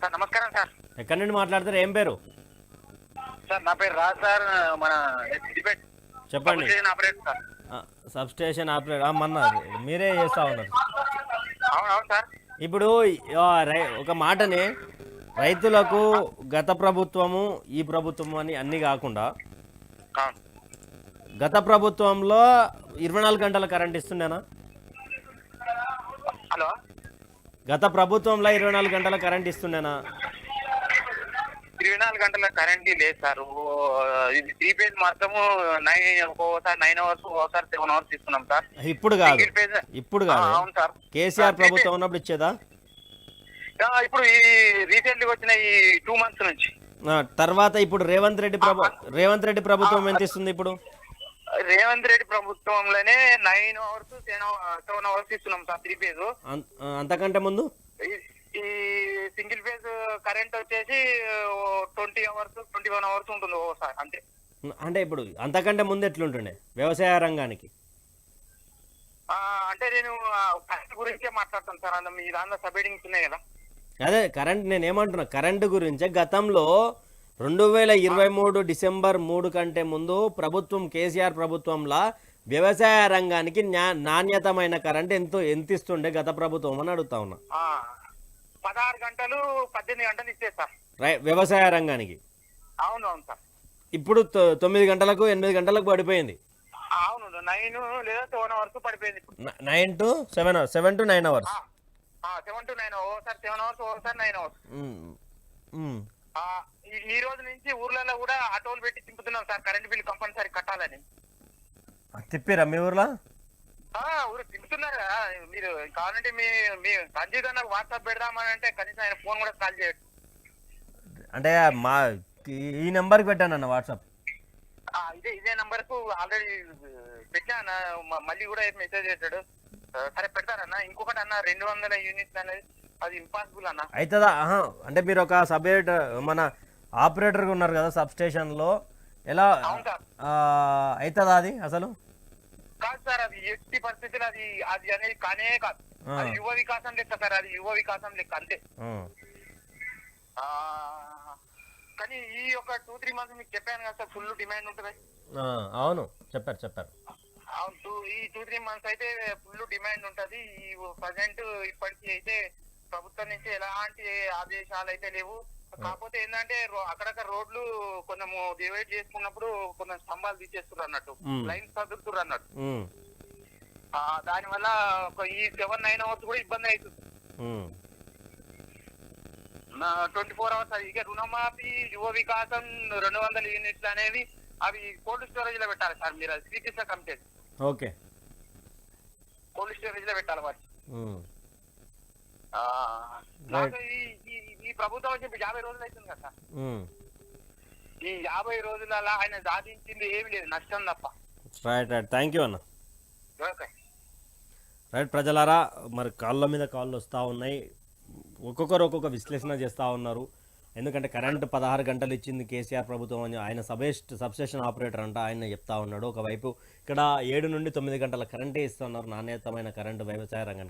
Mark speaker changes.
Speaker 1: Sir నమస్కారం sir.
Speaker 2: ఎక్కడి నుండి మాట్లాడతారు? ఏం పేరు?
Speaker 1: సార్ నా పేరు రాజ్ సార్ మన
Speaker 2: చెప్పండి.
Speaker 1: Substation operator sir.
Speaker 2: Substation operator. మొన్న మీరే చేస్తా ఉన్నారు.
Speaker 1: సార్.
Speaker 2: ఇప్పుడు ఒక మాటని రైతులకు గత ప్రభుత్వము ఈ ప్రభుత్వము అని అన్నీ కాకుండా గత ప్రభుత్వంలో ఇరవై నాలుగు గంటల కరెంట్ ఇస్తుండేనా? గత ప్రభుత్వంలో ఇరవై నాలుగు గంటల కరెంట్ ఇస్తుండేనా?
Speaker 1: ఇరవై నాలుగు గంటల కరెంట్ లేదు సార్. ఇది త్రీ పేజ్ మొత్తము నైన్ ఒక్కోసారి నైన్ అవర్స్ ఒక్కోసారి సెవెన్ అవర్స్ ఇస్తున్నాం సార్.
Speaker 2: ఇప్పుడు కాదు. ఇప్పుడు కాదు.
Speaker 1: అవును సార్.
Speaker 2: కేసీఆర్ ప్రభుత్వం ఉన్నప్పుడు ఇచ్చేదా?
Speaker 1: ఇప్పుడు ఈ రీసెంట్లీ వచ్చిన ఈ టూ మంత్స్ నుంచి.
Speaker 2: తర్వాత ఇప్పుడు రేవంత్ రెడ్డి ప్రభు రేవంత్ రెడ్డి ప్రభుత్వం ఎంత ఇస్తుంది ఇప్పుడు?
Speaker 1: రేవంత్ రెడ్డి ప్రభుత్వంలోనే నైన్ అవర్స్ సెవెన్ అవర్స్ ఇస్తున్నాం సార్ త్రీ
Speaker 2: ఆ, అంతకంటే ముందు?
Speaker 1: ఈ- సింగిల్ ఫేజ్ కరెంట్ వచ్చేసి twenty hours twenty one hours ఉంటుంది ఓసారి అంతే.
Speaker 2: అంటే ఇప్పుడు అంతకంటే ముందు ఎట్లుంటుండే? వ్యవసాయ రంగానికి?
Speaker 1: ఆ, అంటే నేను కరెంట్ గురించే మాట్లాడతాను సార్. మీ దాంట్లో సబ్మిటింగ్స్ ఉన్నాయి కదా.
Speaker 2: అదే కరెంట్ నేను ఏమంటున్నా కరెంటు గురించే గతంలో రెండు వేల ఇరవై మూడు డిసెంబర్ మూడు కంటే ముందు ప్రభుత్వం కేసీఆర్ ప్రభుత్వంలో వ్యవసాయ రంగానికి నాణ్యతమైన కరెంట్ ఎంతో ఎంత ఇస్తుండే గత ప్రభుత్వం అని అడుగుతా ఉన్నా.
Speaker 1: పదహారు గంటలు పద్దెనిమిది గంటలు ఇస్తే సార్
Speaker 2: వ్యవసాయ రంగానికి?
Speaker 1: అవును అవును సార్.
Speaker 2: ఇప్పుడు తొమ్మిది గంటలకు ఎనిమిది గంటలకు పడిపోయింది.
Speaker 1: అవును నైన్ లేదా సెవెన్ అవర్స్ పడిపోయింది
Speaker 2: nine to seven hours seven to nine hours.
Speaker 1: Seven to nine ఓసారి సెవెన్ అవర్స్ ఓసారి నైన్ అవర్స్. ఈ- ఈ రోజు నుంచి ఊర్లలో కూడా ఆటోలు పెట్టి తిప్పుతున్నాం సార్. కరెంట్ బిల్ కంపల్సరీ కట్టాలని.
Speaker 2: తిప్పిరా మీ ఊర్లో?
Speaker 1: ఆ, ఊరు తిప్పుతున్నారు కదా మీరు కావాలంటే మీ మీ సంజీవ్ అన్న వాట్సాప్ పెడదామని అంటే కనీసం ఆయన ఫోన్ కూడా కాల్ చేయడు.
Speaker 2: అంటే మా ఈ నెంబర్కి పెట్టాను అన్న వాట్సాప్.
Speaker 1: ఇదే ఇదే నంబర్కు ఆల్రెడీ పెట్టినా మళ్ళీ కూడా మెసేజ్ చేశాడు సరే పెడతారన్న. ఇంకొకటి అన్న రెండు వందల యూనిట్స్ అనేది అది ఇంపాసిబుల్ అన్న.
Speaker 2: అవుతుందా అంటే మీరు ఒక సబ్జెక్ట్ మన ఆపరేటర్గా ఉన్నారు కదా సబ్ స్టేషన్లో ఎలా?
Speaker 1: అవును సార్.
Speaker 2: ఆ, అవుతుందా అది అసలు?
Speaker 1: కాదు సార్ అది ఎట్టి పరిస్థితులు అది అది అనేది కానే కాదు. అది యువ వికాసం లెక్క సార్ అది యువ వికాసం లెక్క అంతే. కానీ ఈ ఒక టూ త్రీ మంత్స్ మీకు చెప్పాను కదా సార్ ఫుల్ డిమాండ్ ఉంటుంది.
Speaker 2: అవును. చెప్పారు చెప్పారు.
Speaker 1: అవును ఈ టూ త్రీ మంత్స్ అయితే ఫుల్ డిమాండ్ ఉంటది. ఈ ప్రజెంట్ ఇప్పటికి అయితే ప్రభుత్వం నుంచి ఎలాంటి ఆదేశాలు అయితే లేవు కాకపోతే ఏంటంటే అక్కడక్కడ రోడ్లు కొంచెము డివైడ్ చేసుకున్నప్పుడు కొంచెం స్తంభాలు తీసేస్తున్నారు అన్నట్టు. లైన్స్ చదువుతున్నారు అన్నట్టు. దానివల్ల ఒక ఈ సెవెన్ నైన్ అవర్స్ కూడా ఇబ్బంది అవుతుంది. ట్వంటీ ఫోర్ అవర్స్ ఇక రుణమాఫీ యువ వికాసం రెండు వందల యూనిట్లు అనేవి అవి కోల్డ్ స్టోరేజ్లో పెట్టాలి సార్ మీరు. అది శ్రీకృష్ణ కమిటీ
Speaker 2: ఓకే.
Speaker 1: కోల్డ్ స్టోరేజ్లో పెట్టాలి వాటి నాకు ఈ ప్రభుత్వం వచ్చి యాభై రోజులు అవుతుంది కదా. ఈ యాభై రోజులలో ఆయన సాధించింది ఏమి లేదు నష్టం తప్ప.
Speaker 2: Right right. థ్యాంక్ యూ అన్న.
Speaker 1: ఓకే.
Speaker 2: రైట్ ప్రజలారా మరి కాళ్ళ మీద కాళ్ళు వస్తూ ఉన్నాయి. ఒక్కొక్కరు ఒక్కొక్క విశ్లేషణ చేస్తూ ఉన్నారు. ఎందుకంటే కరెంట్ పదహారు గంటలు ఇచ్చింది కేసీఆర్ ప్రభుత్వం అని ఆయన సబేస్ట్ సబ్స్టేషన్ ఆపరేటర్ అంట ఆయన చెప్తా ఉన్నాడు. ఒకవైపు ఇక్కడ ఏడు నుండి తొమ్మిది గంటల కరెంటే ఇస్తున్నారు. నాణ్యతమైన కరెంటు వ్యవసాయ రంగానికి